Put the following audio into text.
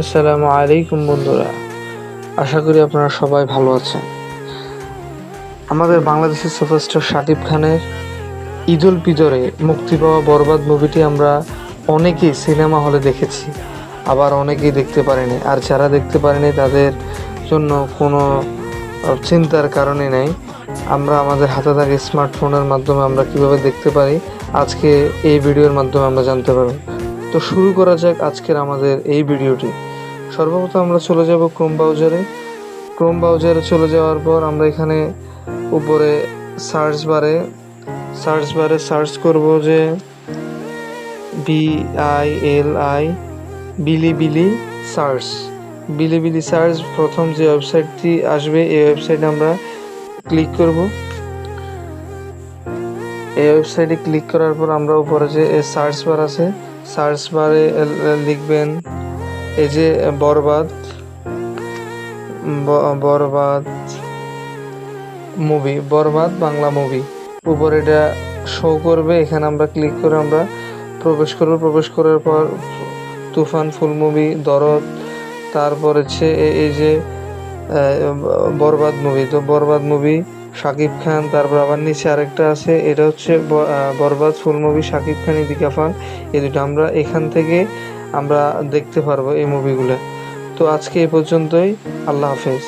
আসসালামু আলাইকুম বন্ধুরা। আশা করি আপনারা সবাই ভালো আছেন। আমাদের বাংলাদেশের সুপারস্টার শাকিব খানের ঈদুল পিজরে মুক্তি পাওয়া বরবাদ মুভিটি আমরা অনেকেই সিনেমা হলে দেখেছি, আবার অনেকেই দেখতে পারেনি। আর যারা দেখতে পারেনি, তাদের জন্য কোনো চিন্তার কারণে নেই। আমরা আমাদের হাতে থাকা স্মার্টফোনের মাধ্যমে আমরা কীভাবে দেখতে পারি, আজকে এই ভিডিওর মাধ্যমে আমরা জানতে পারব। তো শুরু করা যাক আজকের আমাদের এই ভিডিওটি। সর্বপ্রথম আমরা চলে যাব ক্রোম ব্রাউজারে ক্রোম ব্রাউজারে চলে যাওয়ার পর আমরা এখানে উপরে সার্চ বারে সার্চ বারে সার্চ করব যে B I L I Bilibili search Bilibili search প্রথম যে ওয়েবসাইটটি আসবে, এই ওয়েবসাইটে আমরা ক্লিক করব। এই ওয়েবসাইটে ক্লিক করার পর আমরা উপরে যে সার্চ বার আছে সার্চ বারে লিখবেন, এই যে বরবাদ বরবাদ মুভি বরবাদ বাংলা মুভি উপরে এটা শো করবে, এখানে আমরা ক্লিক করে আমরা প্রবেশ করব। প্রবেশ করার পর তুফান, ফুল মুভি দরদ, তারপর হচ্ছে এই যে বরবাদ মুভি তো বরবাদ মুভি শাকিব খান, তারপর আবার নিচে আরেকটা আছে, এটা হচ্ছে বরবাদ ফুল মুভি শাকিব খান, ইদিকা খান এই দুটো আমরা এখান থেকে আমরা দেখতে পারব এই মুভিগুলো। তো আজকে এই পর্যন্তই, আল্লাহ হাফেজ।